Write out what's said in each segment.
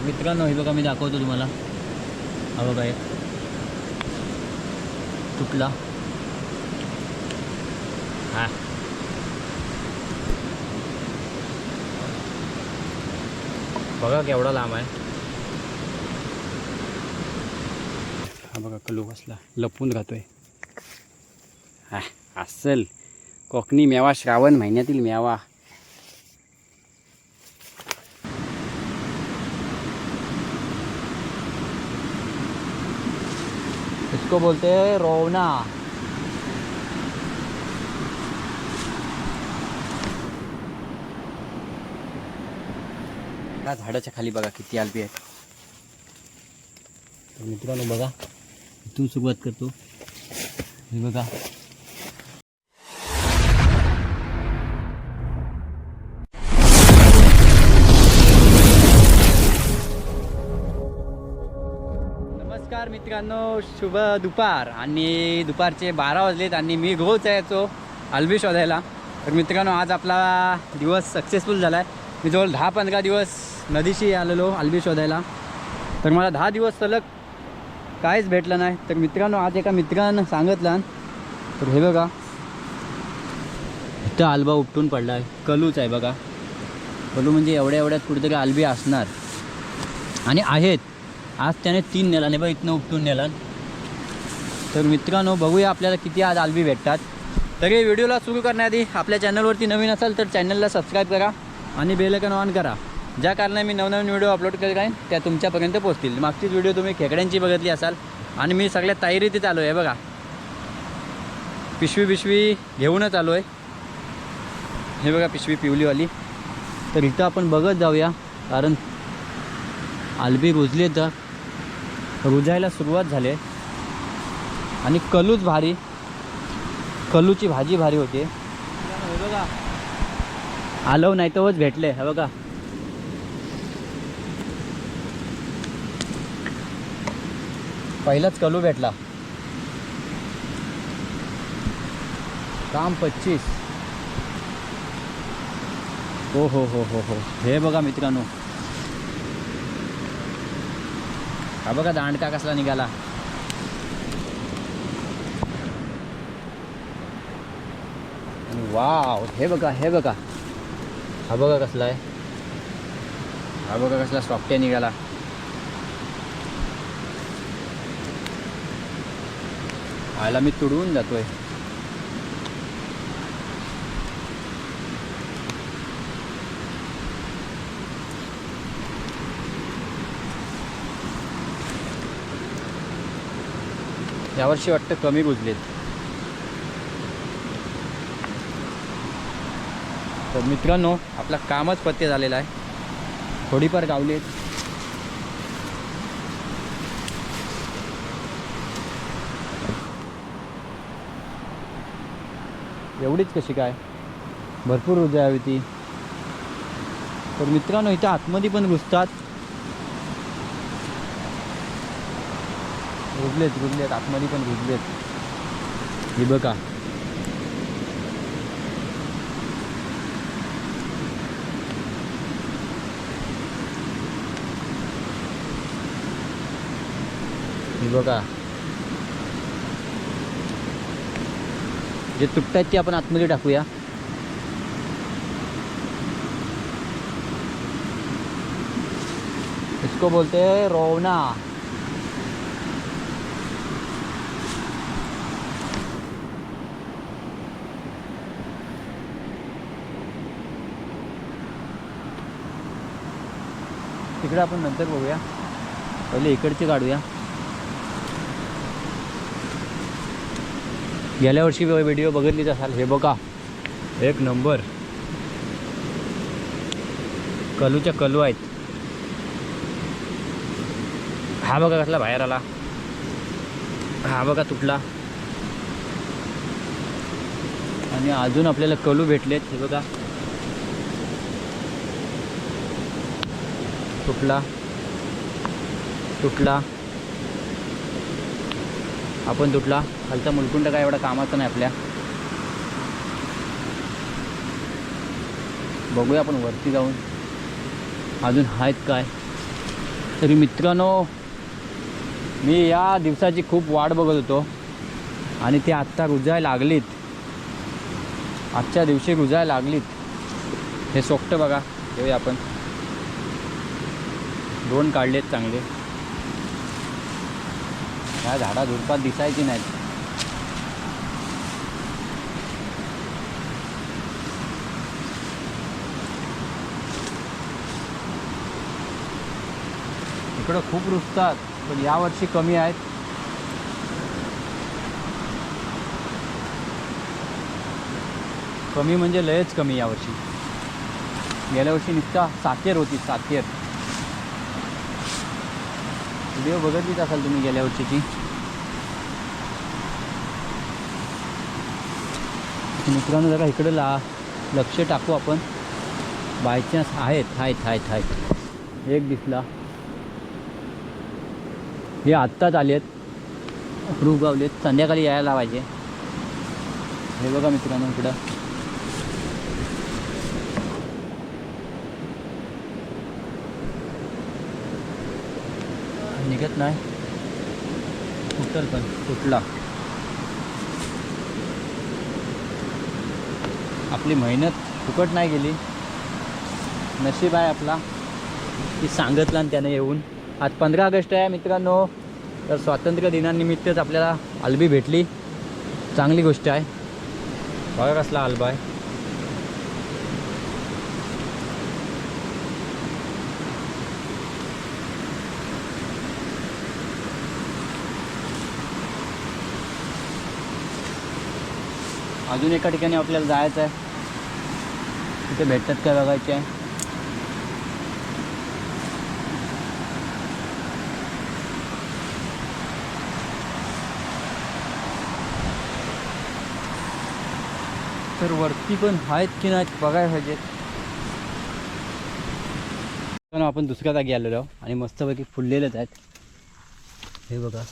तर मित्रांनो हे बघा मी दाखवतो तुम्हाला. हा बघा एक. तुटला. हा. बघा केवढा लांब आहे. हा बघा कलू बसला. लपून राहतोय. हा असेल. कोकणी मेवा श्रावण महिन्यातील मेवा. इसको बोलते हैं रोना त्या झाडाच्या खाली बघा किती आलबी आहेत. मित्रांनो बघा इथून सुरुवात करतो. हे बघा. मित्रांनो शुभ दुपार. आणि दुपारचे बारा वाजलेत आणि मी रोज यायचो आलबी शोधायला. तर मित्रांनो आज आपला दिवस सक्सेसफुल झाला आहे मी जवळ दहा पंधरा दिवस नदीशी आलेलो आलबी शोधायला. तर मला दहा दिवस सलग काहीच भेटलं नाही. तर मित्रांनो आज एका मित्रानं सांगितलं. तर हे बघा. इथं आलबा उपटून पडला आहे कलूच आहे बघा. कलू म्हणजे एवढ्या एवढ्यात कुठेतरी आलबी असणार. आणि आहेत. आज त्याने तीन नेला नाही बघ इथनं उपटून नेला. तर मित्रांनो बघूया आपल्याला किती आज आलबी भेटतात. तर हे व्हिडिओला सुरू करण्याआधी आपल्या चॅनलवरती नवीन असाल तर चॅनलला सबस्क्राईब करा आणि बेलकन ऑन करा. ज्या कारणाने मी नवनवीन व्हिडिओ अपलोड करत राहीन त्या तुमच्यापर्यंत पोहोचतील. मागचीच व्हिडिओ तुम्ही खेकड्यांची बघितली असाल आणि मी सगळ्या तयारीतच आलो आहे बघा. पिशवी पिशवी घेऊनच आलो आहे. हे बघा पिशवी पिवलीवाली. तर इथं आपण बघत जाऊया कारण आलबी रुजली तर रुजायला सुरुवात झाली. आहे आणि कलूच भारी कलूची भाजी भारी होती. हे बघा नाही तरच भेटले हे बघा. पहिलाच कलू भेटला. काम पच्चीस. हो हो हो हो हो. हे बघा मित्रांनो. हा बघा दांडका कसला निघाला. वाव हे बघा हे बघा. हा बघा कसला आहे. हा बघा कसला सॉफ्टे निघाला. आयला मी तुडवून जातोय. यावर्षी वाटतं कमी गुजलेत तर मित्रांनो आपला कामच पत्ते झालेला आहे. थोडीफार गावलेत. एवढीच कशी काय? भरपूर ऊर्जा हवी ती. तर मित्रांनो इथं आतमध्ये पण घुसतात. रुजलेत रुजलेत आतमध्ये पण रुजलेत हे बघा. हे बघा. जे तुटतायत ते आपण आतमध्ये टाकूया. इसको बोलते रोवना. तिकडं आपण नंतर बघूया. पहिले इकडचे काढूया. गेल्या वर्षी व्हिडिओ बघितलीच असाल. हे बघा. एक नंबर कलूच्या कलू आहेत. हा बघा कसला बाहेर आला. हा बघा तुटला. आणि अजून आपल्याला कलू भेटलेत. हे बघा. तुटला. तुटला. आपण तुटला. खालचा मुलकुंड काय एवढा कामाचा नाही आपल्या. बघूया आपण वरती जाऊन. अजून आहेत काय? तरी मित्रांनो मी या दिवसाची खूप वाट बघत होतो. आणि ते आत्ता रुजायला लागलीत. आजच्या दिवशी रुजायला लागलीत. हे सोपटं बघा. घेऊया आपण. दोन काढलेत चांगले. ह्या झाडा झुडपात दिसायची नाहीत. इकडं खूप रुजतात पण यावर्षी कमी आहेत. कमी म्हणजे लयच कमी यावर्षी गेल्या वर्षी नुसता साखेर होती साकेर. व्हिडिओ बघतलीच असाल तुम्ही गेल्या वर्षीची. मित्रांनो जरा इकडं ला लक्ष टाकू आपण. बाय चान्स आहेत आहेत आहेत आहेत. एक दिसला. हे आत्ताच आले आहेत. प्रूफ गावलेत संध्याकाळी यायला पाहिजे. हे बघा मित्रांनो इकडं. निघत नाही. फुटल पण फुटला आपली मेहनत फुकट नाही गेली. नशीब आहे आपला की सांगितलं आणि त्याने येऊन. आज पंधरा ऑगस्ट आहे मित्रांनो तर स्वातंत्र्य दिनानिमित्तच आपल्याला आल्बी भेटली. चांगली गोष्ट आहे. बघा कसला आल्बा आहे. अजून एका ठिकाणी आपल्याला जायचं आहे तिथे भेटतात काय बघायचे? आहे तर वरती पण आहेत की नाहीत बघायला पाहिजेत पण आपण दुसऱ्या जागी आलेलो आहोत आणि मस्तपैकी फुललेलेच आहेत. हे बघा.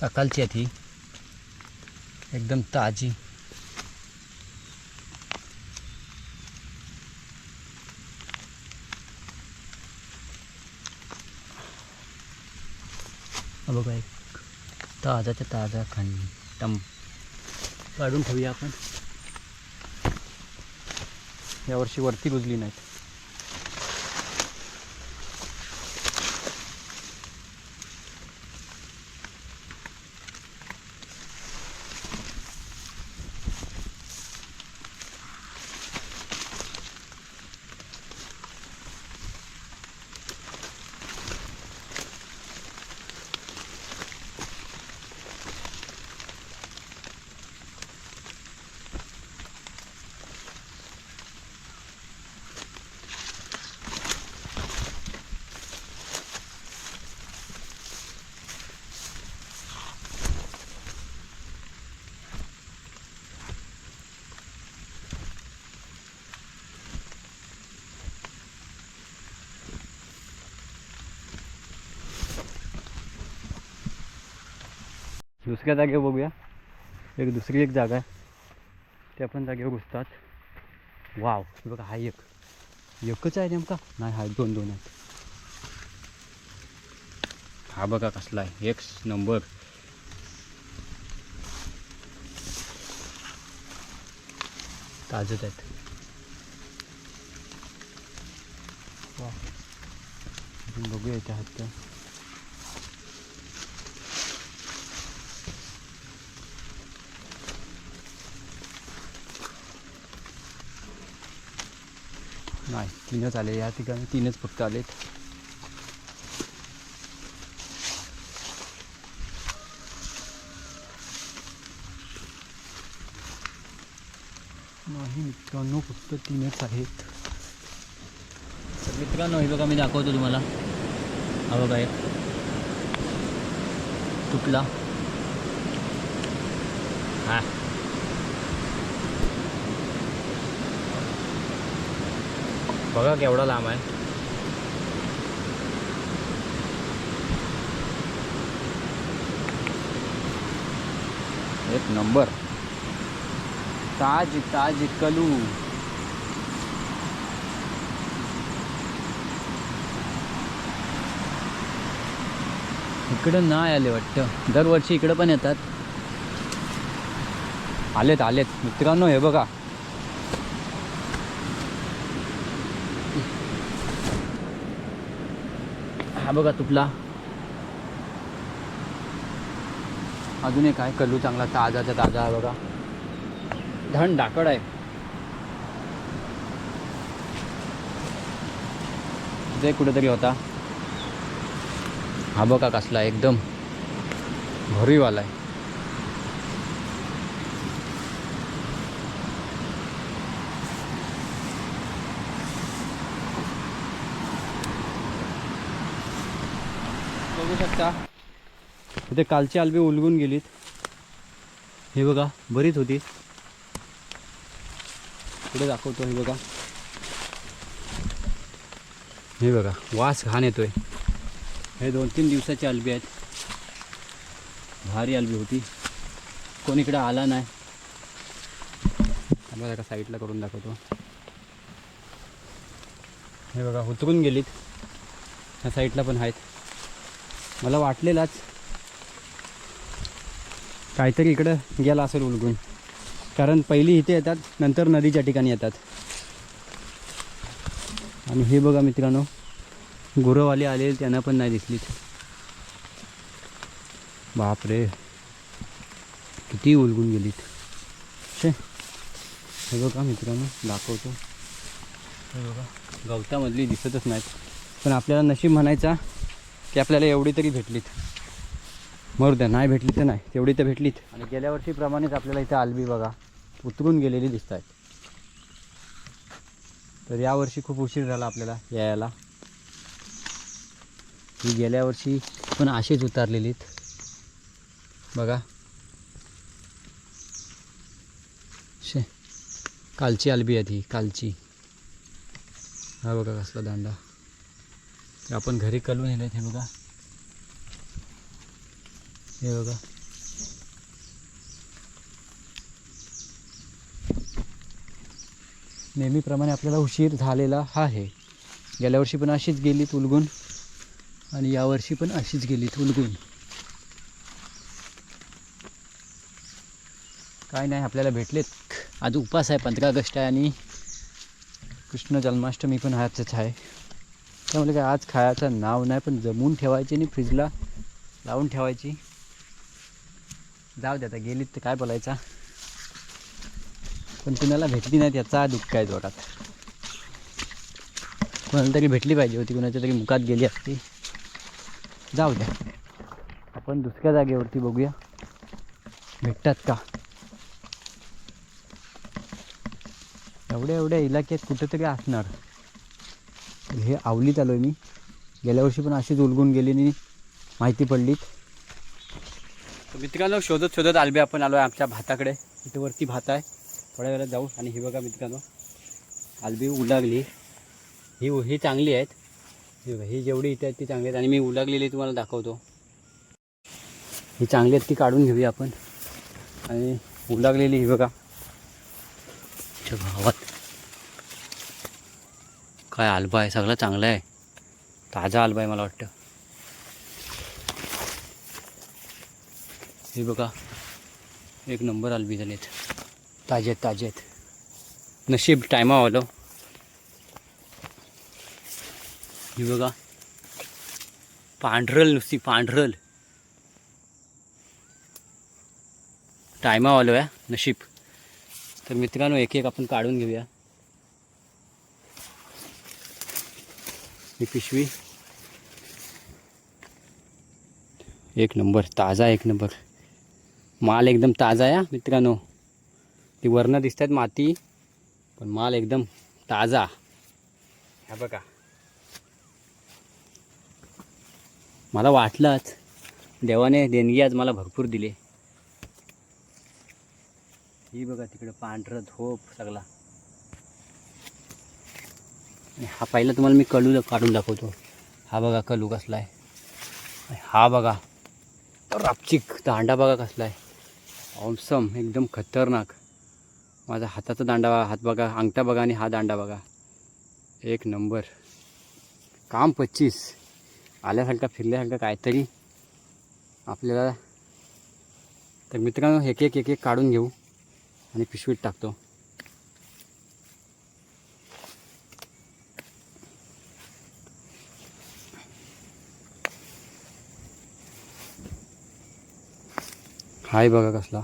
सकाळची आहे ती. एकदम ताजी. बघा एक ताजाच्या ताज़ा खंड टम काढून ठेवूया आपण. यावर्षी वरती रुजली नाहीत. दुसऱ्या जागेवर बघूया. एक दुसरी एक जागा आहे. त्या पण जागेवर घुसतात. वाव बघा हा एक. एकच आहे नेमका? नाही हा दोन दोन आहेत. हा बघा कसला आहे. एक नंबर ताजत आहेत. वा बघूया इथे आहेत नाही तीनच आले. या ठिकाणी तीनच फक्त आलेत. नाही मित्रांनो फक्त तीनच आहेत. तर मित्रांनो हे बघा मी दाखवतो तुम्हाला. हा बघा एक. तुटला. हा. बघा केवढा लांब आहे. एक नंबर. ताज ताज कलू. इकडं नाही आले वाटतं. दरवर्षी इकडं पण येतात. आलेत आलेत. मित्रांनो हे बघा. हा बघा तुटला. अजून एक आहे कल्लू चांगला ताजाचा ताजा आहे बघा. धन डाकड आहे. जे कुठेतरी होता. हा बघा कसला एकदम भरीवाला आहे. शकता. इथे कालची आलबी उलगून गेलीत. हे बघा बरीच होती. पुढे दाखवतो हे बघा. हे बघा वास घाण येतोय. हे दोन तीन दिवसाची आलबी आहेत. भारी आलबी होती. कोणीकडे आला नाही. बघा एका साईडला करून दाखवतो. हे बघा उतरून गेलीत. ह्या साईडला पण आहेत. मला वाटलेलाच. काहीतरी इकडं गेला असेल उलगून. कारण पहिली इथे येतात नंतर नदीच्या ठिकाणी येतात. आणि हे बघा मित्रांनो गुरंवाले आले त्यांना पण नाही दिसलीत बापरे. किती उलगून गेलीत. शे हे बघा मित्रांनो दाखवतो. हे बघा. गवतामधली दिसतच नाहीत. पण आपल्याला नशीब म्हणायचा की आपल्याला एवढी तरी भेटलीत. मरू द्या नाही भेटली तर नाही तेवढी तर भेटलीत. आणि गेल्या वर्षीप्रमाणेच आपल्याला इथे आलबी बघा उतरून गेलेली दिसत आहेत तर यावर्षी खूप उशीर झाला आपल्याला यायला. ही गेल्या वर्षी पण अशीच उतारलेलीत. बघा. शे कालची आलबी आहे ती कालची. हा बघा कसला दांडा. आपण घरी कलून नेले हे बघा. हे बघा. नेहमीप्रमाणे आपल्याला उशीर झालेला हा आहे. गेल्या वर्षी पण अशीच गेली उलगून आणि यावर्षी पण अशीच गेली उलगून काय नाही आपल्याला भेटलेत. आज उपास आहे पंधरा ऑगस्ट आहे आणि कृष्ण जन्माष्टमी पण आजच आहे. त्यामुळे काय आज खायचं नाव नाही पण जमून ठेवायची आणि फ्रीजला लावून ठेवायची. जाऊ दे आता गेलीत तर काय बोलायचा? पण कुणाला भेटली नाही त्याचा दुःख आहे जोरात. कोणाला तरी भेटली पाहिजे होती कुणाच्या तरी मुखात गेली असती. जाऊ द्या आपण दुसऱ्या जागेवरती बघूया. भेटतात का? एवढ्या एवढ्या इलाक्यात कुठेतरी असणार. हे आवलीत आलो आहे मी. गेल्या वर्षी पण अशीच उलगून गेली आणि माहिती पडलीत. तर मित्रांनो शोधत शोधत आलबे आपण आलो आहे आमच्या भाताकडे. इथे वरती भात आहे. थोड्या वेळात जाऊ आणि हे बघा मित्रांनो. आलबी उलागली. ही ही चांगली आहेत. ही बघा ही जेवढी इथे आहेत ती चांगली आहेत. आणि मी उलागलेली तुम्हाला दाखवतो. ही चांगली आहेत ती काढून घेऊया आपण. आणि उलागलेली ही बघा. भावात काय आलबा आहे? सगळं चांगलं आहे. ताजा आलबा आहे मला वाटतं. हे बघा एक नंबर आलबी झालेत ताजे आहेत ताजे आहेत. नशीब टायमा आलो ही बघा पांढरल नुसती पांढरल. टायमावालो या आहे नशीब. तर मित्रांनो एक एक आपण काढून घेऊया. ही पिशवी. एक नंबर ताजा एक नंबर. माल एकदम ताजा आहे मित्रांनो. ती वरनं दिसतात माती पण माल एकदम ताजा. ह्या बघा. मला वाटलंच देवाने देणगी आज मला भरपूर दिली. ही बघा तिकडं पांढरं धोप सगळा. हा पहिला तुम्हाला मी कलू काढून दाखवतो. हा बघा कलू कसला आहे. हा बघा रापचिक दांडा बघा कसला आहे. ऑमसम एकदम खतरनाक. माझा हाताचा दांडा हात बघा अंगठा बघा आणि हा दांडा बघा. एक नंबर. काम पच्चीस. आल्यासारखा फिरल्यासारखं काहीतरी आपल्याला तर मित्रांनो एक एक एक एक काढून घेऊ आणि पिशवीत टाकतो. हाय बघा कसला.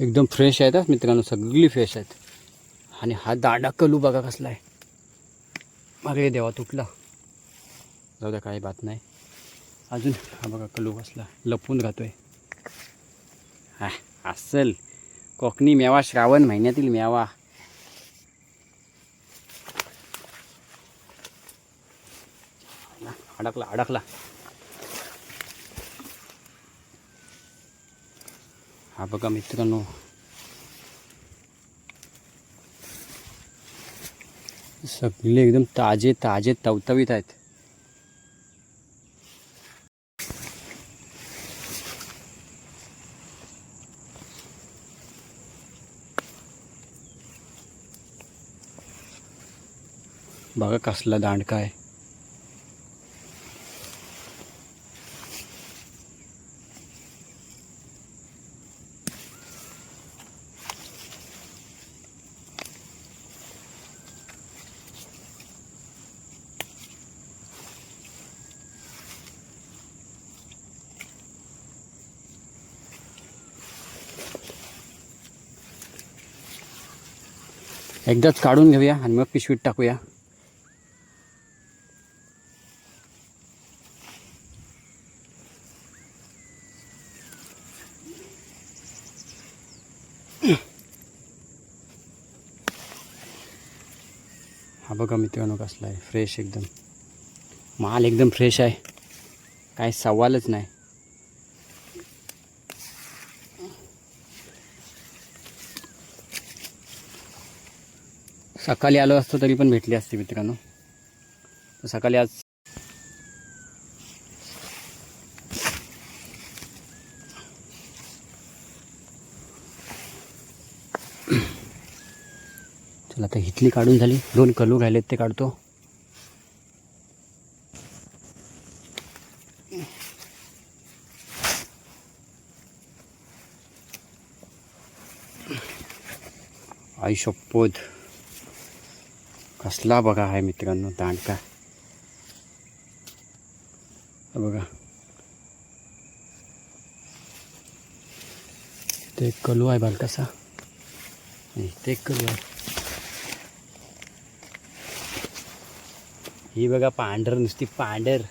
एकदम फ्रेश आहेत मित्रांनो सगळी फ्रेश आहेत. आणि हा दाडा कलू बघा कसला आहे. मागे देवा तुटला. जाऊ द्या काही बात नाही. अजून हा बघा कलू कसला लपून आहे हा असल कोकणी मेवा श्रावण महिन्यातील मेवा. अडकला अडकला. हा बघा मित्रांनो. सगळे एकदम ताजे ताजे तवतवीत आहेत. बघा कसला दांडका आहे एकदाच काढून घेऊया आणि मग पिशवीत टाकूया. हा कसला आहे. फ्रेश एकदम. माल एकदम फ्रेश आहे. काय सवालच नाही. सकाळी आलो असतो तरी पण भेटली असते मित्रांनो. सकाळी आज चला आता इथली काढून झाली. दोन कलू राहिलेत ते काढतो. आई शप्पोद कसला बघा आहे मित्रांनो दांडका बघा. ते एक कलू आहे बालकासा आणि ते एक कलू आहे. ही बघा पांढर नुसती पांढर.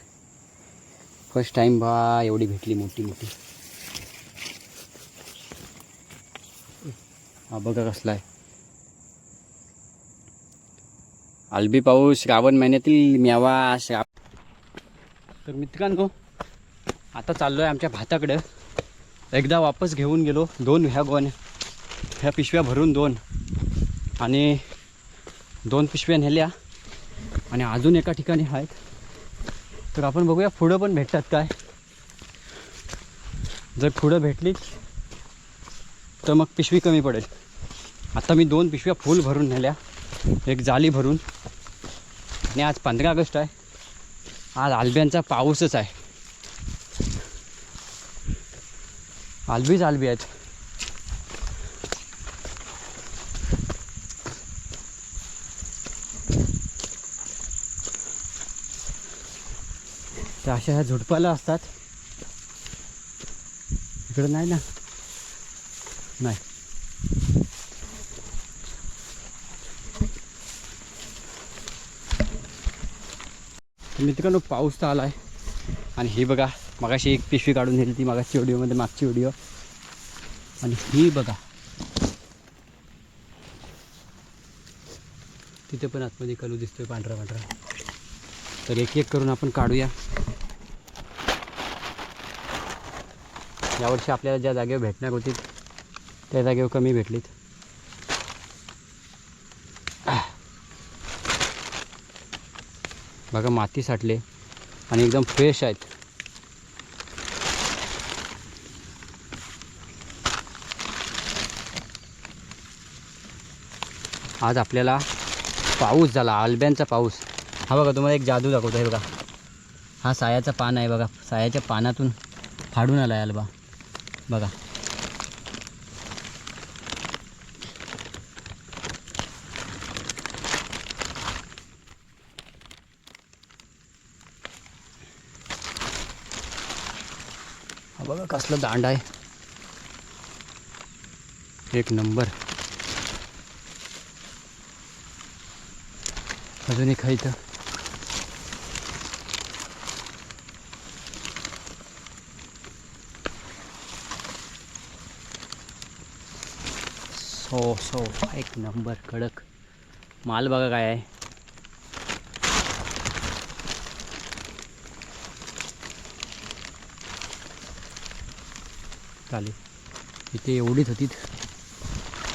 फर्स्ट टाइम बा एवढी भेटली मोठी मोठी. हा बघा कसला आहे. आलबी पाऊस श्रावण महिन्यातील मेवा श्राव तर मित्रांनो आता चाललो आहे आमच्या भाताकडं. एकदा वापस घेऊन गेलो दोन ह्या गोन ह्या पिशव्या भरून दोन. आणि दोन पिशव्या नेल्या. आणि अजून एका ठिकाणी आहेत तर आपण बघूया पुढं पण भेटतात काय. जर पुढं भेटलीच तर मग पिशवी कमी पडेल. आता मी दोन पिशव्या फुल भरून नेल्या. एक जाली भरून. आणि आज पंधरा ऑगस्ट आहे. आज आलब्यांचा पाऊसच आहे. आलबीच आलबी आहेत. अशा ह्या झुडपाला असतात. इकडं नाही ना? नाही. मित्रांनो पाऊस तर आला आहे आणि ही बघा मगाशी एक पिशवी काढून नेली ती मागाची व्हिडिओमध्ये मागची व्हिडिओ आणि ही बघा. तिथे पण आतमध्ये कलू दिसतोय पांढरा पांढरा. तर एक एक करून आपण काढूया. यावर्षी आपल्याला ज्या जागेवर भेटणार होती त्या जागेवर कमी भेटलीत. बघा माती साठले आणि एकदम फ्रेश आहेत. आज आपल्याला पाऊस झाला आलब्यांचा पाऊस. हा बघा तुम्हाला एक जादू दाखवतो आहे बघा. हा सायाचा पान आहे बघा सायाच्या पानातून फाडून आला आहे आलबा. बघा. हा बघा कसलं दांड आहे. एक नंबर. अजून एक आहे इथं. सो सो एक नंबर कडक. माल बघा काय आहे. चालेल. इथे एवढीच होती.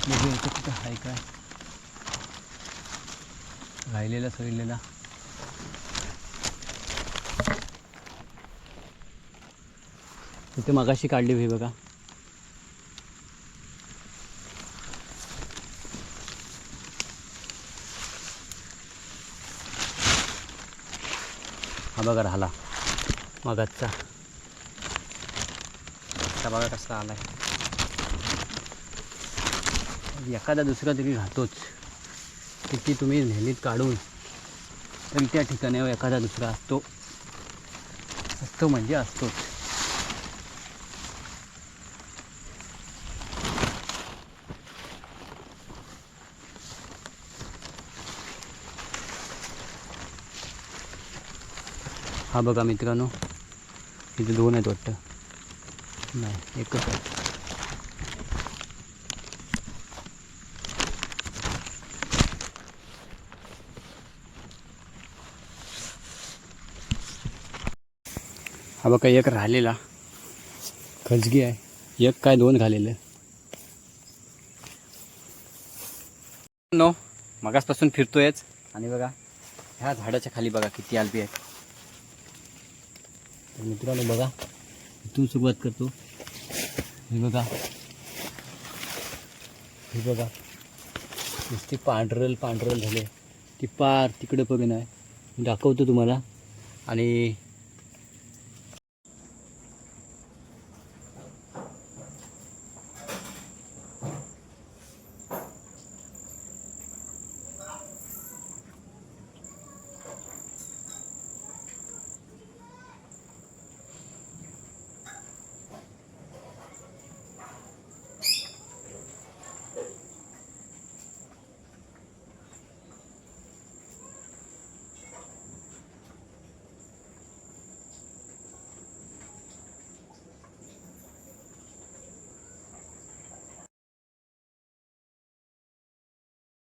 म्हणजे इथे कुठं आहे काय. राहिलेला सगळेला इथे मगाशी काढली होई बघा. हा बघा राहिला मगाचा. आता बघा कसा आला आहे एखादा दुसरा तरी राहतोच. किती तुम्ही नेहमीत काढून तरी त्या ठिकाणी एखादा दुसरा असतो. असतो म्हणजे असतोच. हा बघा मित्रांनो इथे दोन आहेत वाटतं. नाही एकच आहे. हा बघा एक राहिलेला. खजगी आहे. एक काय दोन घालेलं. नो मगासपासून फिरतोयच. आणि बघा ह्या झाडाच्या खाली बघा किती आलबी आहेत. तर मित्रांनो बघा इथून सुरुवात करतो. हे बघा. हे बघा. नुसती पांढरल पांढरल झाले. ती पार तिकडं बघ नाही दाखवतो तुम्हाला. आणि